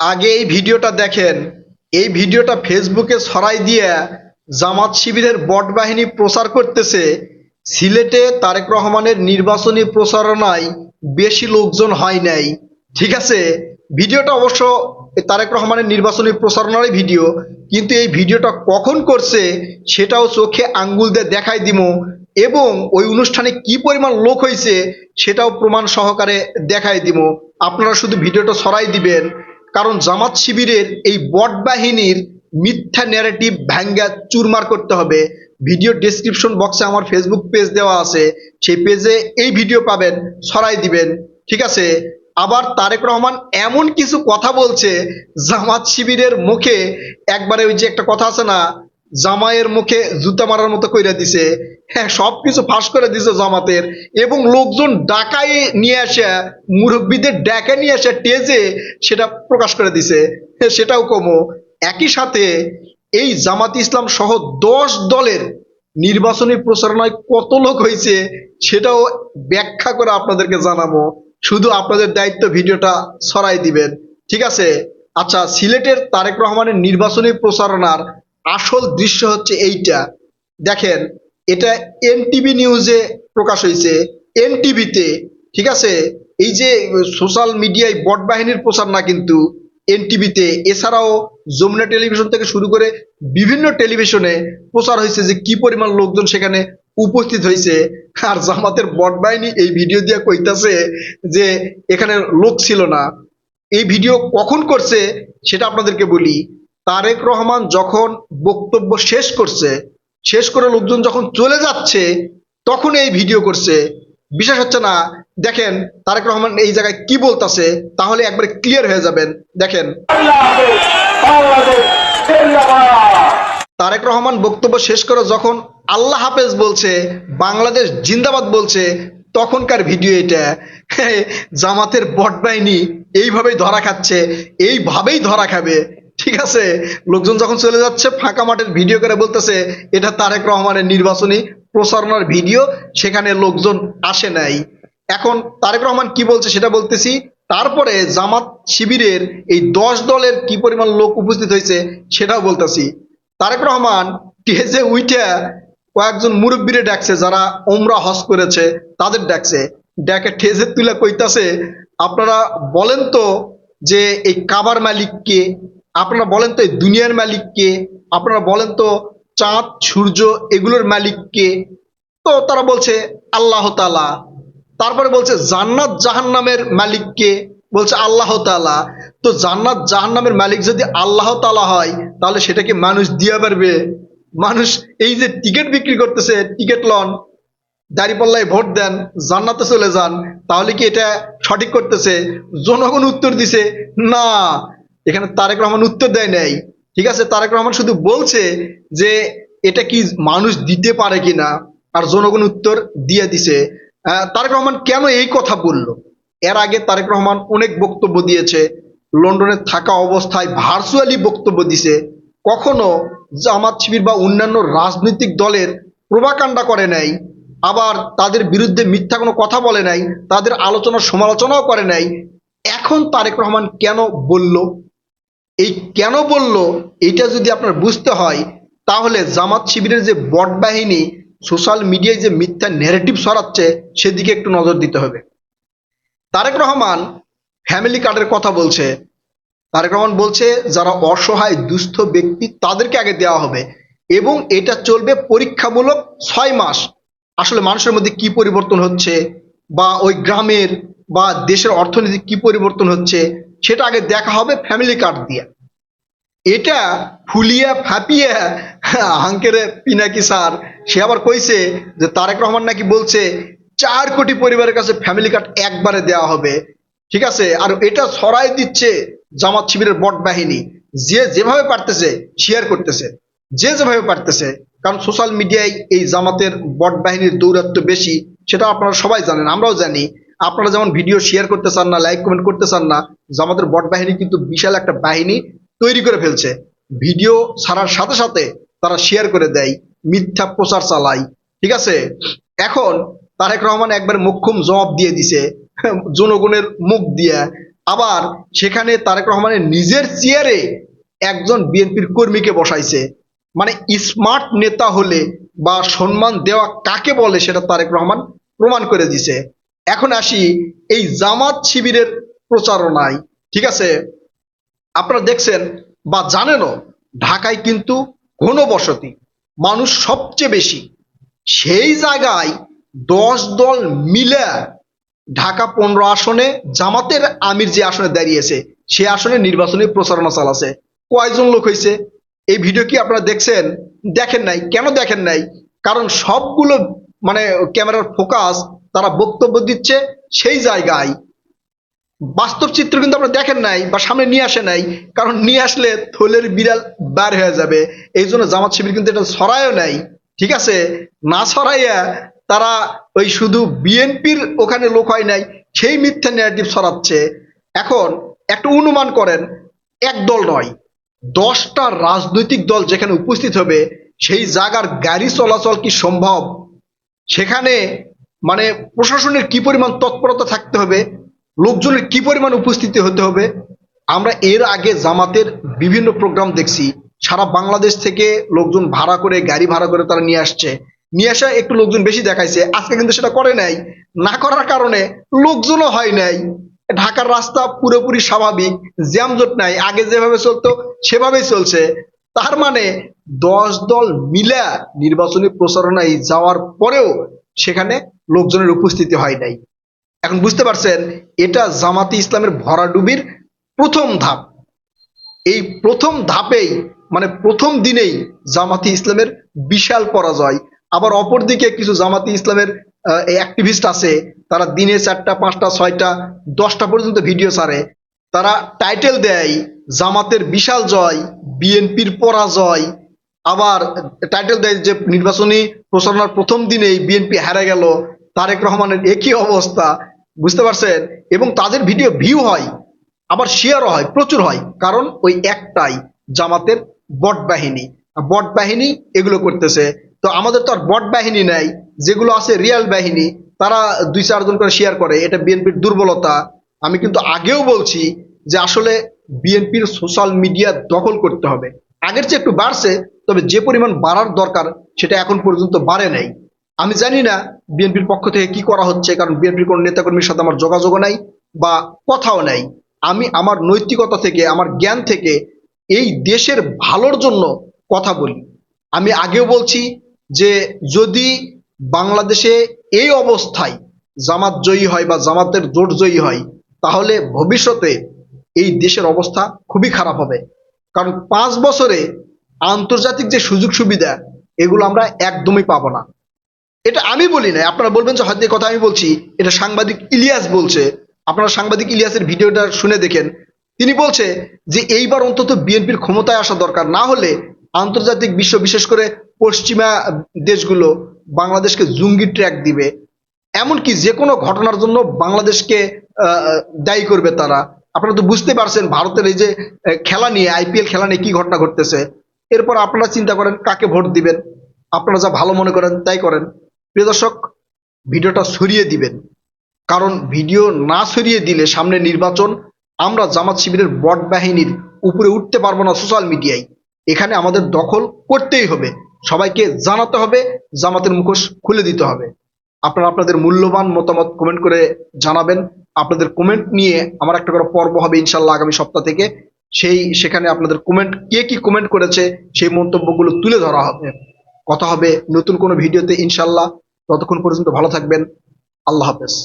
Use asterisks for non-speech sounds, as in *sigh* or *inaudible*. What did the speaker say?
আগে এই ভিডিওটা দেখেন। এই ভিডিওটা ফেসবুকে ছড়াই দিয়ে জামাত শিবিরের বট বাহিনী প্রচার করতেছে। সিলেটে তারেক রহমানের নির্বাচনী প্রচারণায় বেশি লোকজন হয় নাই। ঠিক আছে? ভিডিওটা অবশ্য তারেক রহমানের নির্বাচনী প্রচারণারই ভিডিও। কিন্তু এই ভিডিওটা কখন করছে সেটাও চোখে আঙ্গুল দিয়ে দেখাই দিব। এবং ওই অনুষ্ঠানে কি পরিমাণ লোক হয়েছে সেটাও প্রমাণ সহকারে দেখাই দিব। আপনারা শুধু ভিডিওটা ছড়াই দিবেন। কারণ জামাত শিবিরের এই বট বাহিনীর মিথ্যা ন্যারেটিভ ভ্যাঙ্গা চুরমার করতে হবে। ভিডিও ডেসক্রিপশন বক্সে আমার ফেসবুক পেজ দেওয়া আছে। সেই পেজে এই ভিডিও পাবেন, সরাই দিবেন। ঠিক আছে? আবার তারেক রহমান এমন কিছু কথা বলছে, জামাত শিবিরের মুখে। একবারে ওই যে একটা কথা আছে না জামাইয়ের মুখে জুতা মারার মতো কইরা দিছে। হ্যাঁ সবকিছু ফাঁস করে দিছে জামাতের এবং লোকজন ডাকায় নিয়ে আসে মুরব্বীদের ডাকা নিয়ে আসে টেজে সেটা প্রকাশ করে দিছে। হ্যাঁ, সেটাও কমো। একই সাথে এই জামাত ইসলাম সহ দশ দলের নির্বাচনী প্রচারণায় কত লোক হয়েছে সেটাও ব্যাখ্যা করে আপনাদেরকে জানাব শুধু আপনাদের দায়িত্ব ভিডিওটা ছড়াই দিবেন। ঠিক আছে? আচ্ছা সিলেটের তারেক রহমানের নির্বাচনী প্রচারণার আসল দৃশ্য হচ্ছে এইটা। দেখেন, এটা এনটিভি নিউজে প্রকাশ হয়েছে। এনটিভিতে ঠিক আছে? এই যে সোশ্যাল মিডিয়ায় বট বাহিনীর প্রচার না কিন্তু এনটিভিতে এছাড়াও যমুনা টেলিভিশন থেকে শুরু করে বিভিন্ন টেলিভিশনে প্রচার হয়েছে যে কি পরিমাণ লোকজন সেখানে উপস্থিত হয়েছে। আর জামাতের বট বাহিনী এই ভিডিও দিয়ে কইতাছে যে এখানে লোক ছিল না। এই ভিডিও কখন করছে সেটা আপনাদেরকে বলি। তারেক রহমান যখন বক্তব্য শেষ করছে, শেষ করে লোকজন যখন চলে যাচ্ছে তখন এই ভিডিও করছে। বিশ্বাস হচ্ছে না, দেখেন তারেক রহমান এই জায়গায় কি বলতাছে, তাহলে একবারে ক্লিয়ার হয়ে যাবেন। দেখেন। তারেক রহমান বক্তব্য শেষ করে যখন আল্লাহ হাফেজ বলছে, বাংলাদেশ জিন্দাবাদ বলছে, তখনকার ভিডিও এটা। *laughs* জামাতের বট বাহিনী এইভাবেই ধরা খাচ্ছে, এইভাবেই ধরা খাবে। ঠিক আছে? লোকজন যখন চলে যাচ্ছে, ফাঁকা মাঠের ভিডিও করে বলতেছে, এটা তারেক রহমানের নির্বাচনী প্রচারণার ভিডিও সেখানে লোকজন আসে নাই। এখন তারেক রহমান কি বলছে সেটা বলতেছি, তারপরে জামাত শিবিরের এই দশ দলের কি পরিমাণ লোক উপস্থিত হয়েছে সেটাও বলতেছি। তারেক রহমান টেজে উইঠা কয়েকজন মুরব্বীরে ডাকছে, যারা ওমরা হজ করেছে, তাদের ডাকছে। ডাকে ঠেজে তুলে কইতাছে, আপনারা বলেন তো যে এই কাবার মালিক কে আপনারা বলেন তো এই দুনিয়ার মালিক কে? আপনারা বলেন তো চাঁদ, সূর্য এগুলোর মালিক কে? তো তারা বলছে আল্লাহ তালা তারপরে বলছে জান্নাত জাহান্নামের মালিক কে? বলছে আল্লাহ তালা তো জান্নাত জাহান্নামের মালিক যদি আল্লাহ তালা হয়, তাহলে সেটাকে মানুষ দিয়ে পারবে। মানুষ এই যে টিকিট বিক্রি করতেছে, টিকিট লন, দাঁড়িপাল্লায় ভোট দেন, জান্নাতে চলে যান, তাহলে কি এটা সঠিক করতেছে? জনগণ উত্তর দিছে, না। এখানে তারেক রহমান উত্তর দেয় নাই। ঠিক আছে? তারেক রহমান শুধু বলছে যে, এটা কি মানুষ দিতে পারে কিনা? আর জনগণ উত্তর দিয়ে দিছে। তারেক রহমান কেন এই কথা বলল? এর আগে তারেক রহমান অনেক বক্তব্য দিয়েছে। লন্ডনে থাকা অবস্থায় ভার্চুয়ালি বক্তব্য দিছে। কখনো জামাত শিবির বা অন্যান্য রাজনৈতিক দলের প্রভাকাণ্ডা করে নাই, আবার তাদের বিরুদ্ধে মিথ্যা কোনো কথা বলে নাই, তাদের আলোচনা সমালোচনাও করে নাই। এখন তারেক রহমান কেন বলল? এই কেন বলল, এটা যদি আপনার বুঝতে হয়, তাহলে জামাত শিবিরের যে বট বাহিনী, সোশ্যাল মিডিয়ায় যে মিথ্যা ন্যারেটিভ ছড়াচ্ছে, সেদিকে একটু নজর দিতে হবে। তারেক রহমান ফ্যামিলি কার্ডের কথা বলছে। তারেক রহমান বলছে, যারা অসহায়, দুস্থ ব্যক্তি, তাদেরকে আগে দেওয়া হবে। এবং এটা চলবে পরীক্ষামূলক ছয় মাস। আসলে মানুষের মধ্যে কি পরিবর্তন হচ্ছে, বা ওই গ্রামের বা দেশের অর্থনীতি কি পরিবর্তন হচ্ছে সেটা আগে দেখা হবে ফ্যামিলি কার্ড দিয়ে। এটা ফুলিয়া ফাপিয়া হাঙ্কেরে পিনাকি স্যার, সে আবার কইছে যে তারেক রহমান নাকি বলছে, চার কোটি পরিবারের কাছে ফ্যামিলি কার্ড একবারে দেওয়া হবে। ঠিক আছে? আর এটা ছড়াই দিচ্ছে জামাত শিবিরের বট বাহিনী। যে যেভাবে পারতেছে শেয়ার করতেছে। যে যেভাবে পারতেছে, কারণ সোশ্যাল মিডিয়ায় এই জামাতের বট বাহিনীর দৌরাত্ম বেশি, সেটা আপনারা সবাই জানেন, আমরাও জানি। আপনারা যেমন ভিডিও শেয়ার করতে চান না লাইক কমেন্ট করতে চান না জামাতের বট বাহিনী কিন্তু বিশাল একটা বাহিনী তৈরি করে ফেলছে। ভিডিও ছাড়ার সাথে সাথে তারা শেয়ার করে দেয়, মিথ্যা প্রচার চালায়, ঠিক আছে? এখন তারেক রহমান একবার মুখ্যম জবাব দিয়ে দিছে, জনগণের মুখ দিয়ে। আবার সেখানে তারেক রহমানের নিজের চেয়ারে একজন বিএনপির কর্মীকে বসাইছে। মানে স্মার্ট নেতা হলে বা সম্মান দেওয়া কাকে বলে সেটা তারেক রহমান প্রমাণ করে দিছে। এখন আসি এই জামাত শিবিরের প্রচারণায়, ঠিক আছে? আপনারা দেখছেন বা জানেনও, ঢাকায় কিন্তু ঘনবসতি, মানুষ সবচেয়ে বেশি। সেই জায়গায় দশ দল মিলে ঢাকা পনেরো আসনে জামাতের আমির যে আসনে দাঁড়িয়েছে, সে আসনে নির্বাচনী প্রচারণা চালাছে। কয়জন লোক হয়েছে এই ভিডিও কি আপনারা দেখছেন? দেখেন নাই। কেন দেখেন নাই? কারণ সবগুলো মানে ক্যামেরার ফোকাস তারা বক্তব্য দিচ্ছে সেই জায়গায়। বাস্তব চিত্র কিন্তু আমরা দেখেন নাই বা সামনে নিয়ে আসে নাই, কারণ নিয়ে আসলে থলের বিড়াল বার হয়ে যাবে। এই জন্য জামাত শিবির কিন্তু এটা ছড়ায়ও নাই, ঠিক আছে? না ছড়াইয়া তারা ওই শুধু বিএনপির ওখানে লোক হয় নাই, সেই মিথ্যা ন্যারেটিভ ছড়াচ্ছে এখন একটু অনুমান করেন, এক দল নয়, দশটা রাজনৈতিক দল যেখানে উপস্থিত হবে, সেই জায়গার গাড়ি চলাচল কি সম্ভব? সেখানে মানে প্রশাসনের কি পরিমাণ তৎপরতা থাকতে হবে, লোকজনের কি পরিমাণ উপস্থিতি হতে হবে, আমরা এর আগে জামাতের বিভিন্ন প্রোগ্রাম দেখছি। সারা বাংলাদেশ থেকে লোকজন ভাড়া করে, গাড়ি ভাড়া করে তারা নিয়ে আসছে। নিয়ে আসা একটু লোকজন বেশি দেখাইছে, আজকে কিন্তু সেটা করে নাই। না করার কারণে লোকজনও হয় নাই। ঢাকার রাস্তা পুরোপুরি স্বাভাবিক, জ্যামজট নাই, আগে যেভাবে চলতো সেভাবেই চলছে। তার মানে দশ দল মিলা নির্বাচনী প্রচারণায় যাওয়ার পরেও সেখানে লোকজনের উপস্থিতি হয় নাই। এখন বুঝতে পারছেন, এটা জামাতি ইসলামের ভরাডুবির প্রথম ধাপ। এই প্রথম ধাপেই মানে প্রথম দিনেই জামাতি ইসলামের বিশাল পরাজয়। আবার অপরদিকে কিছু জামাতি ইসলামের অ্যাক্টিভিস্ট আছে, তারা দিনে চারটা, পাঁচটা, ছয়টা, দশটা পর্যন্ত ভিডিও ছাড়ে। তারা টাইটেল দেয়, জামাতের বিশাল জয়, বিএনপির পরাজয়। আবার টাইটেল দেয় যে নির্বাচনী প্রচারণার প্রথম দিনেই বিএনপি হারে গেল। তারেক রহমানের একই অবস্থা, বুঝতে পারছেন? এবং তাদের ভিডিও ভিউ হয়, আবার শেয়ারও হয়, প্রচুর হয়। কারণ ওই একটাই জামাতের বট বাহিনী। বট বাহিনী এগুলো করতেছে। তো আমাদের তো আর বট বাহিনী নাই, যেগুলো আছে রিয়াল বাহিনী, তারা দুই চারজন করে শেয়ার করে। এটা বিএনপির দুর্বলতা। আমি কিন্তু আগেও বলছি যে আসলে বিএনপির সোশ্যাল মিডিয়া দখল করতে হবে। আগের চেয়ে একটু বাড়ছে, তবে যে পরিমাণ বাড়ার দরকার, সেটা এখন পর্যন্ত বাড়ে নাই। আমি জানি না বিএনপির পক্ষ থেকে কি করা হচ্ছে, কারণ বিএনপির কোনো নেতাকর্মীর সাথে আমার যোগাযোগও নাই বা কথাও নাই। আমি আমার নৈতিকতা থেকে, আমার জ্ঞান থেকে এই দেশের ভালোর জন্য কথা বলি। আমি আগেও বলছি যে যদি বাংলাদেশে এই অবস্থায় জামাত জয়ী হয় বা জামাতের জোট জয়ী হয়, তাহলে ভবিষ্যতে এই দেশের অবস্থা খুবই খারাপ হবে। কারণ পাঁচ বছরে আন্তর্জাতিক যে সুযোগ সুবিধা, এগুলো আমরা একদমই পাবো না। এটা আমি বলি না আপনারা বলবেন যে হয়তো এই কথা আমি বলছি। এটা সাংবাদিক ইলিয়াস বলছে। আপনারা সাংবাদিক ইলিয়াসের ভিডিওটা শুনে দেখেন। তিনি বলছে যে এইবার অন্তত বিএনপির ক্ষমতায় আসা দরকার, না হলে আন্তর্জাতিক বিশ্ব, বিশেষ করে পশ্চিমা দেশগুলো বাংলাদেশকে জঙ্গি ট্র্যাক দিবে। এমনকি যে কোনো ঘটনার জন্য বাংলাদেশকে দায়ী করবে তারা। আপনারা তো বুঝতে পারছেন ভারতের এই যে খেলা নিয়ে, আইপিএল খেলা নিয়ে কি ঘটনা ঘটতেছে। এরপর আপনারা চিন্তা করেন কাকে ভোট দিবেন। আপনারা যা ভালো মনে করেন তাই করেন। প্রিয় দর্শক, ভিডিওটা সরিয়ে দিবেন। কারণ ভিডিও না সরিয়ে দিলে সামনে নির্বাচন, আমরা জামাত শিবিরের বট বাহিনীর উপরে উঠতে পারব না সোশ্যাল মিডিয়ায়। এখানে আমাদের দখল করতেই হবে। সবাইকে জানাতে হবে, জামাতের মুখোশ খুলে দিতে হবে। আপনারা আপনাদের মূল্যবান মতামত কমেন্ট করে জানাবেন। আপনাদের কমেন্ট নিয়ে আমার একটা করে পর্ব হবে ইনশাল্লাহ আগামী সপ্তাহ থেকে। সেই, সেখানে আপনাদের কমেন্ট কে কি কমেন্ট করেছে, সেই মন্তব্যগুলো তুলে ধরা হবে। কথা হবে নতুন কোনো ভিডিওতে ইনশাল্লাহ ততক্ষণ পর্যন্ত ভালো থাকবেন। আল্লাহ হাফেজ।